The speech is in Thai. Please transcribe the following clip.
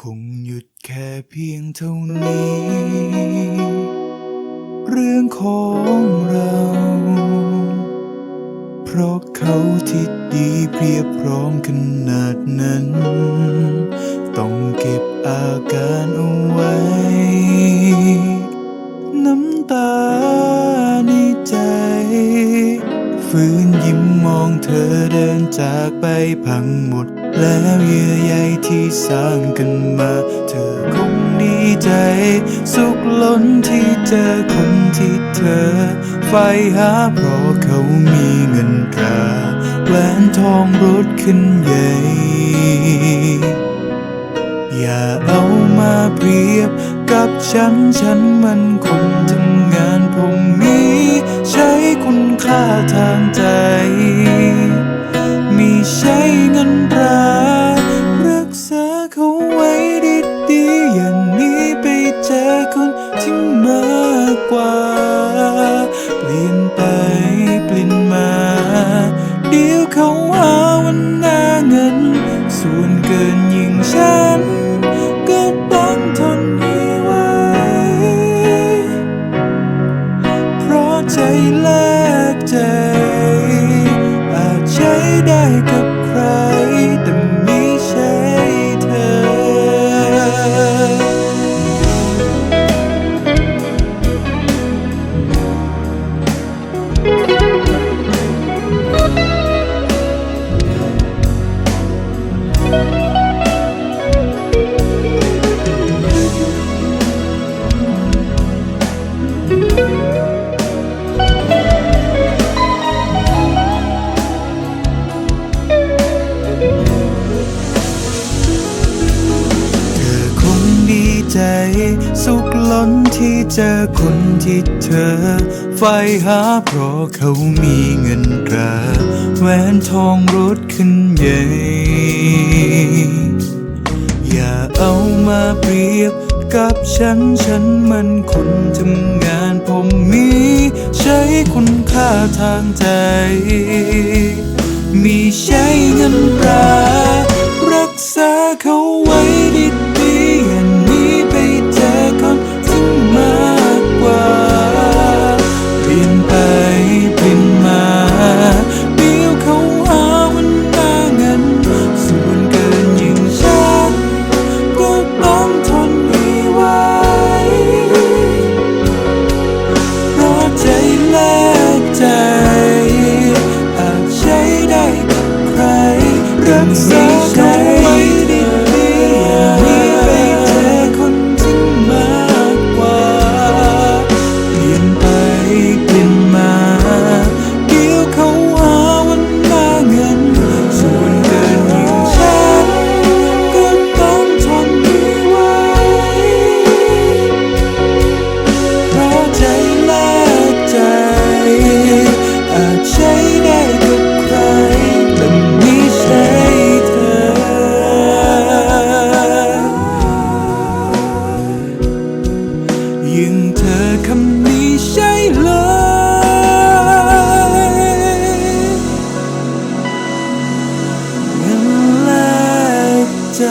คงหยุดแค่เพียงเท่านี้ เรื่องของเรา เพราะเขาที่ดีเพียบพร้อมขนาดนั้น ต้องเก็บอาการเอาไว้ น้ำตาในใจฟื้นยิ้มมองเธอเดินจากไปพังหมด แล้วเยื่อใยที่สร้างกันมา เธอคงดีใจ สุขล้นที่เจอคนที่เธอใฝ่หาเพราะเขามีเงินตราแหวนทองรถขึ้นใหญ่ อย่าเอามาเปรียบกับฉันฉันมัน สุขล้นที่เจอคนที่เธอใฝ่หาเพราะเขามีเงินตราแหวนทองรถขึ้นใหญ่ อย่าเอามาเปรียบกับฉันฉันมันคนทำงานผมมีใช้คุณค่าทางใจ มีใช้เงินตรารักษาเขา รั ยิ่งเธอคำนี้ใช่เลยเงินแลกใจ